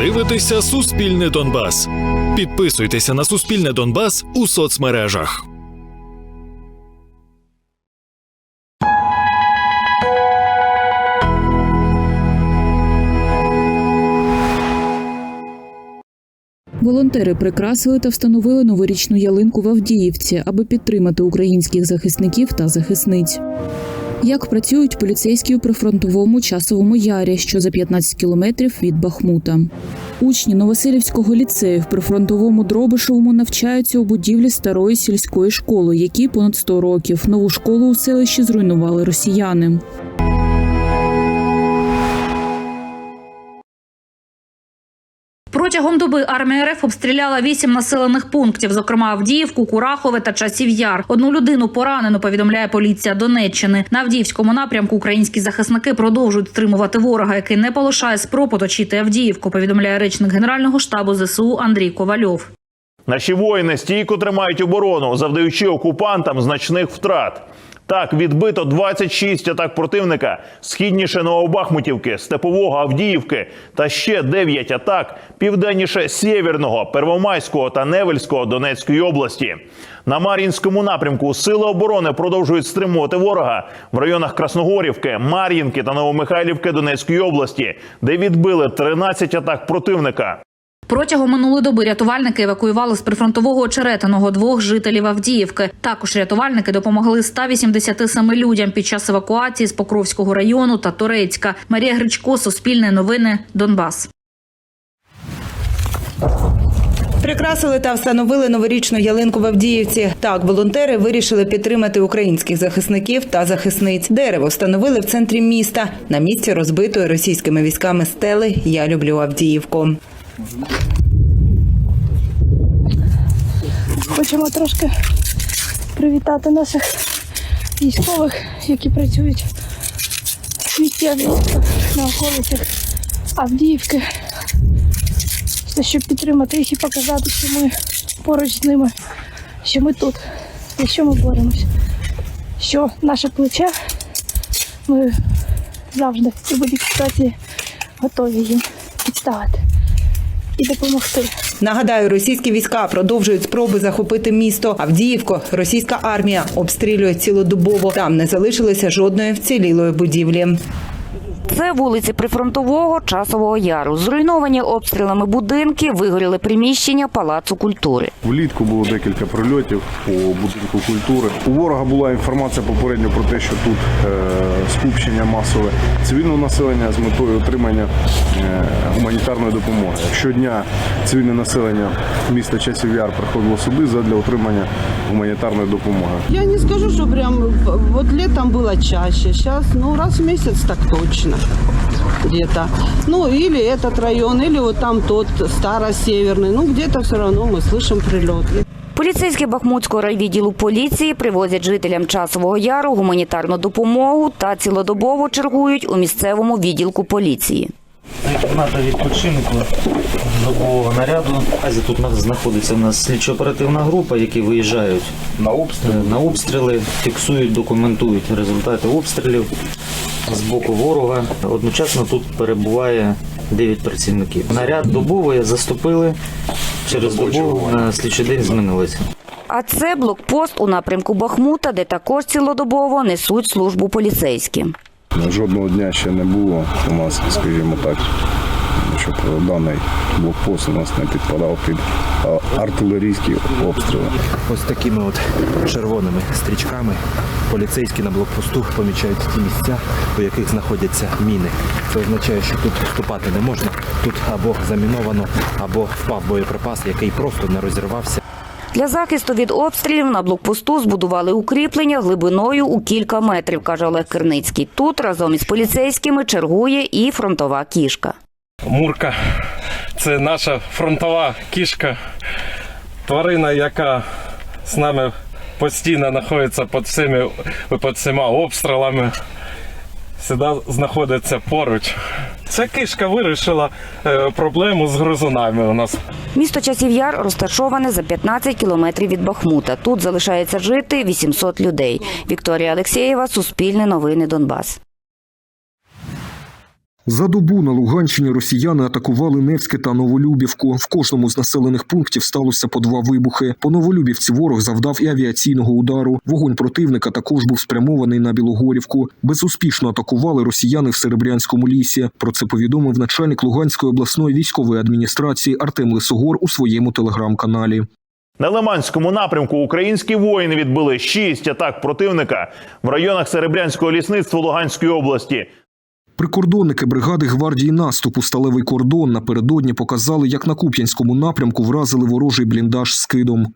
дивитеся Суспільне Донбас. Підписуйтеся на Суспільне Донбас у соцмережах. Волонтери прикрасили та встановили новорічну ялинку в Авдіївці, аби підтримати українських захисників та захисниць. Як працюють поліцейські у прифронтовому часовому ярі, що за 15 кілометрів від Бахмута? Учні Новоселівського ліцею в прифронтовому Дробишевому навчаються у будівлі старої сільської школи, якій понад 100 років. Нову школу у селищі зруйнували росіяни. Протягом доби армія РФ обстріляла вісім населених пунктів, зокрема Авдіївку, Курахове та Часів Яр. Одну людину поранено, повідомляє поліція Донеччини. На Авдіївському напрямку українські захисники продовжують стримувати ворога, який не полишає спроб оточити Авдіївку. Повідомляє речник генерального штабу ЗСУ Андрій Ковальов. Наші воїни стійко тримають оборону, завдаючи окупантам значних втрат. Так, відбито 26 атак противника східніше Новобахмутівки, Степового Авдіївки та ще 9 атак південніше Сєвєрного, Первомайського та Невельського Донецької області. На Мар'їнському напрямку сили оборони продовжують стримувати ворога в районах Красногорівки, Мар'їнки та Новомихайлівки Донецької області, де відбили 13 атак противника. Протягом минулої доби рятувальники евакуювали з прифронтового Очеретиного двох жителів Авдіївки. Також рятувальники допомогли 187 людям під час евакуації з Покровського району та Торецька. Марія Гречко, Суспільне новини, Донбас. Прикрасили та встановили новорічну ялинку в Авдіївці. Так, волонтери вирішили підтримати українських захисників та захисниць. Дерево встановили в центрі міста на місці розбитої російськими військами стели Я люблю Авдіївку. Хочемо трошки привітати наших військових, які працюють в місті на околицях Авдіївки. Це щоб підтримати їх і показати, що ми поруч з ними, що ми тут, за що ми боремось, що наше плече ми завжди в будь-якій ситуації готові їм підставити і допомогти. Нагадаю, російські війська продовжують спроби захопити місто. Авдіївко. російська армія обстрілює цілодобово. Там не залишилося жодної вцілілої будівлі. Це вулиці Прифронтового Часового Яру. Зруйновані обстрілами будинки, вигоріли приміщення Палацу культури. Влітку було декілька прильотів по будинку культури. У ворога була інформація попередньо про те, що тут е, скупчення масове цивільного населення з метою отримання е, гуманітарної допомоги. Щодня цивільне населення міста Часів Яр приходило сюди задля отримання гуманітарної допомоги. Я не скажу, что прям вот летом было чаще. Сейчас, ну, раз в месяц так точно где-то. Ну, или этот район, или вот там тот старо-северный. Ну, где-то все равно мы слышим прилеты. Поліцейські Бахмутського райвідділу поліції привозять жителям Часового Яру гуманітарну допомогу та цілодобово чергують у місцевому відділку поліції. Кімната відпочинку добового наряду. Наразі тут на- знаходиться у нас слідчо-оперативна група, які виїжджають на обстріли, на обстріли, фіксують, документують результати обстрілів з боку ворога. Одночасно тут перебуває 9 працівників. Наряд добовий заступили. Через добу на слідчий день змінилися. А це блокпост у напрямку Бахмута, де також цілодобово несуть службу поліцейські. Жодного дня ще не було у нас, скажімо так, щоб даний блокпост у нас не підпадав під е, артилерійські обстріли. Ось такими от червоними стрічками поліцейські на блокпосту помічають ті місця, у яких знаходяться міни. Це означає, що тут вступати не можна. Тут або заміновано, або впав боєприпас, який просто не розірвався. Для захисту від обстрілів на блокпосту збудували укріплення глибиною у кілька метрів, каже Олег Керницький. Тут разом із поліцейськими чергує і фронтова кішка. Мурка це наша фронтова кішка, тварина, яка з нами постійно знаходиться під всіми, під всіма обстрілами. Завжди знаходиться поруч. Ця кішка вирішила е, проблему з гризунами у нас. Місто Часів Яр розташоване за 15 кілометрів від Бахмута. Тут залишається жити 800 людей. Вікторія Алексєєва, Суспільне новини Донбас. За добу на Луганщині росіяни атакували Невське та Новолюбівку. В кожному з населених пунктів сталося по два вибухи. По Новолюбівці ворог завдав і авіаційного удару. Вогонь противника також був спрямований на Білогорівку. Безуспішно атакували росіяни в Серебрянському лісі. Про це повідомив начальник Луганської обласної військової адміністрації Артем Лисогор у своєму телеграм-каналі. На Лиманському напрямку українські воїни відбили шість атак противника в районах Серебрянського лісництва Луганської області. Прикордонники бригади гвардії наступу Сталевий кордон напередодні показали, як на Куп'янському напрямку вразили ворожий бліндаж скидом.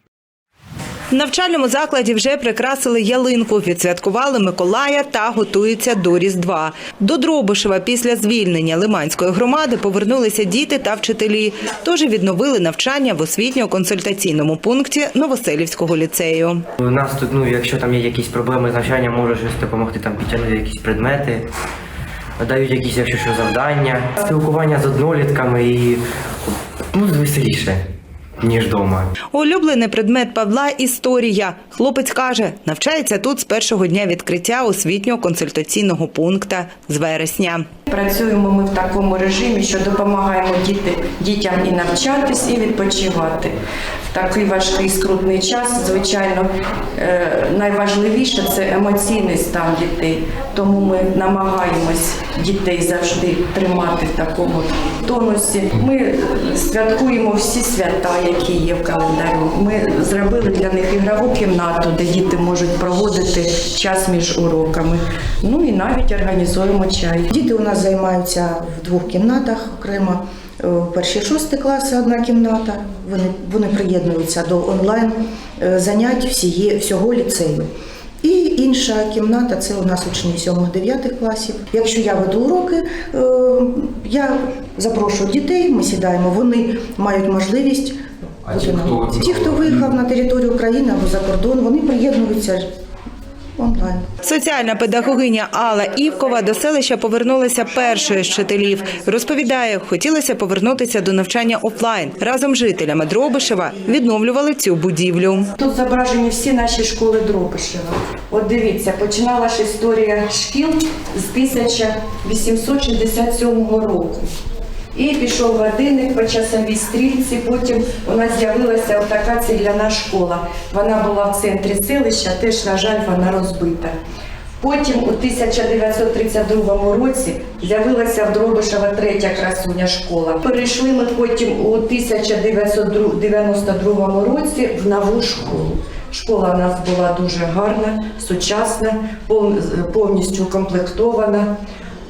В навчальному закладі вже прикрасили ялинку, відсвяткували Миколая та готуються до Різдва. До Дробишева після звільнення Лиманської громади повернулися діти та вчителі. Тож відновили навчання в освітньо-консультаційному пункті Новоселівського ліцею. У нас тут, ну, якщо там є якісь проблеми з навчанням, може щось допомогти там підтягнути якісь предмети, дають якісь, якщо що, завдання, спілкування з однолітками і ну, веселіше, ніж вдома. Улюблений предмет Павла історія. Хлопець каже, навчається тут з першого дня відкриття освітньо-консультаційного пункту з вересня. Працюємо ми в такому режимі, що допомагаємо діти, дітям і навчатись, і відпочивати. Такий важкий скрутний час, звичайно, е, найважливіше це емоційний стан дітей. Тому ми намагаємось дітей завжди тримати в такому тонусі. Ми святкуємо всі свята, які є в календарю. Ми зробили для них ігрову кімнату, де діти можуть проводити час між уроками. Ну і навіть організуємо чай. Діти у нас займаються в двох кімнатах окремо. Е, Перші шості класи одна кімната. Вони, вони приєднуються до онлайн е, занять всіє, всього ліцею. І інша кімната це у нас учні 7-9 класів. Якщо я веду уроки, е, я запрошую дітей, ми сідаємо, вони мають можливість. ті, хто виїхав на територію України або за кордон, вони приєднуються онлайн. Соціальна педагогиня Алла Івкова до селища повернулася першою з вчителів. Розповідає, хотілося повернутися до навчання офлайн. Разом з жителями Дробишева відновлювали цю будівлю. Тут зображені всі наші школи Дробишева. От дивіться, починалася історія шкіл з 1867 року. І пішов годинник по часовій стрільці. Потім у нас з'явилася така цегляна школа. Вона була в центрі селища, теж, на жаль, вона розбита. Потім у 1932 році з'явилася в Дробишева третя красуня школа. Перейшли ми потім у 1992 році в нову школу. Школа у нас була дуже гарна, сучасна, повністю укомплектована.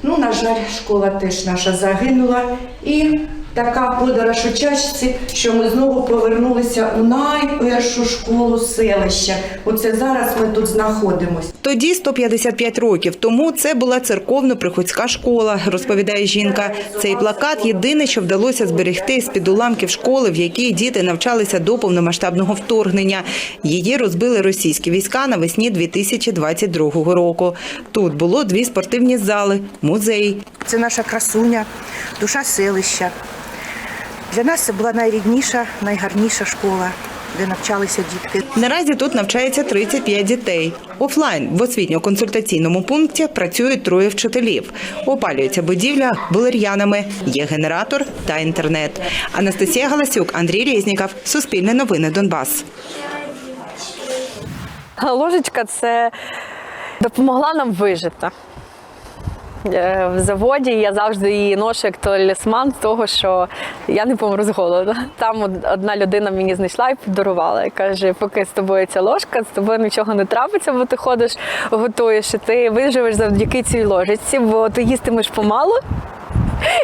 Ну, на жаль, школа теж наша загинула. І така подорож у чашці, що ми знову повернулися у найпершу школу селища. Оце зараз ми тут знаходимося. Тоді 155 років тому це була церковно-приходська школа, розповідає жінка. Цей плакат єдине, що вдалося зберегти з під уламків школи, в якій діти навчалися до повномасштабного вторгнення. Її розбили російські війська навесні 2022 року. Тут було дві спортивні зали, музей. Це наша красуня, душа селища. Для нас це була найрідніша, найгарніша школа, де навчалися дітки. Наразі тут навчається 35 дітей. Офлайн в освітньо-консультаційному пункті працюють троє вчителів. Опалюється будівля валер'янами, є генератор та інтернет. Анастасія Галасюк, Андрій Резніков, Суспільне новини Донбас. Ложечка це допомогла нам вижити. Е, В заводі я завжди її ношу як талісман того, що я не помру з голоду. Там одна людина мені знайшла і подарувала. І каже, поки з тобою ця ложка, з тобою нічого не трапиться, бо ти ходиш, готуєш, і ти виживеш завдяки цій ложечці, бо ти їстимеш помалу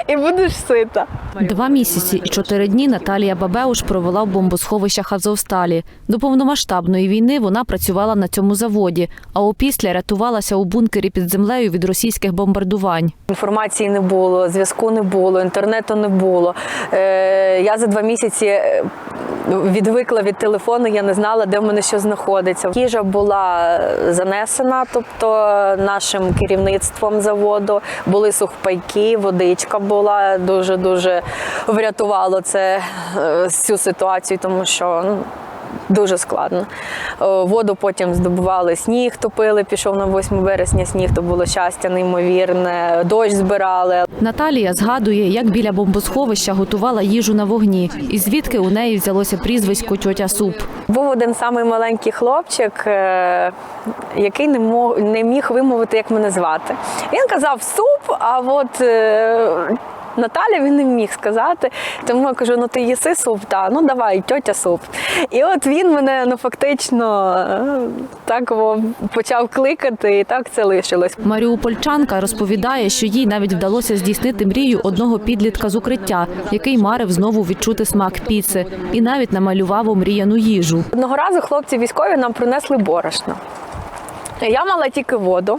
і будеш сита. Два місяці і чотири дні Наталія Бабеуш провела в бомбосховищах Азовсталі. До повномасштабної війни вона працювала на цьому заводі, а опісля рятувалася у бункері під землею від російських бомбардувань. Інформації не було, зв'язку не було, інтернету не було. Е, я за два місяці е, відвикла від телефону, я не знала, де в мене що знаходиться. Їжа була занесена, тобто нашим керівництвом заводу. Були сухпайки, водичка була дуже дуже врятувало це е, цю ситуацію, тому що ну, дуже складно. Е, Воду потім здобували, сніг топили, пішов на 8 березня сніг, то було щастя неймовірне, дощ збирали. Наталія згадує, як біля бомбосховища готувала їжу на вогні, і звідки у неї взялося прізвисько тьотя суп. Був один самий маленький хлопчик, е, який не мог не міг вимовити, як мене звати. Він казав суп, а от е, Наталя він не міг сказати. Тому я кажу: ну ти їси суп, та ну давай, тьотя суп. І от він мене ну фактично е, так почав кликати, і так це лишилось. Маріупольчанка розповідає, що їй навіть вдалося здійснити мрію одного підлітка з укриття, який марив знову відчути смак піци, і навіть намалював омріяну їжу. Одного разу хлопці військові нам принесли борошно. Я мала тільки воду,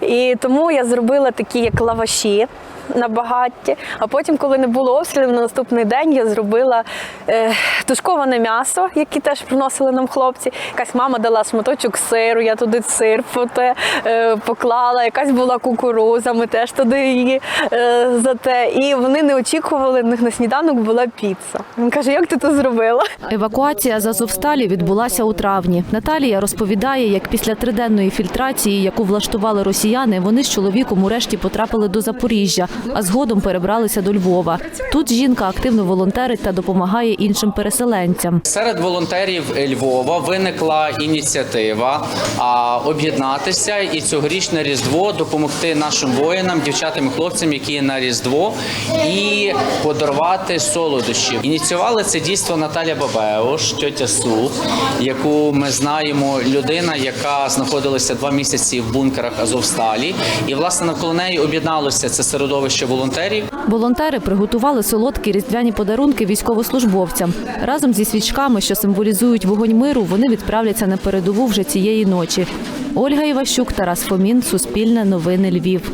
і тому я зробила такі як лаваші на багатті. А потім, коли не було обстрілів, на наступний день я зробила е, тушковане м'ясо, яке теж приносили нам хлопці. Якась мама дала шматочок сиру, я туди сир поте, е, поклала, якась була кукуруза, ми теж туди її е, зате. І вони не очікували, в них на сніданок була піца. Він каже, як ти це зробила? Евакуація з Азовсталі відбулася у травні. Наталія розповідає, як після триденної фільтрації, яку влаштували росіяни, вони з чоловіком урешті потрапили до Запоріжжя, а згодом перебралися до Львова. Тут жінка активно волонтерить та допомагає іншим переселенцям. Серед волонтерів Львова виникла ініціатива об'єднатися і цьогорічне різдво допомогти нашим воїнам, дівчатам і хлопцям, які на різдво, і подарувати солодощі. Ініціювали це дійство Наталя Бабеуш, тьотя Су, яку ми знаємо, людина, яка знаходилася два місяці в бункерах Азовсталі, і власне навколо неї об'єдналося це середовище волонтерів. Волонтери приготували солодкі різдвяні подарунки військовослужбовцям. Разом зі свічками, що символізують вогонь миру, вони відправляться на передову вже цієї ночі. Ольга Іващук, Тарас Фомін, Суспільне новини Львів.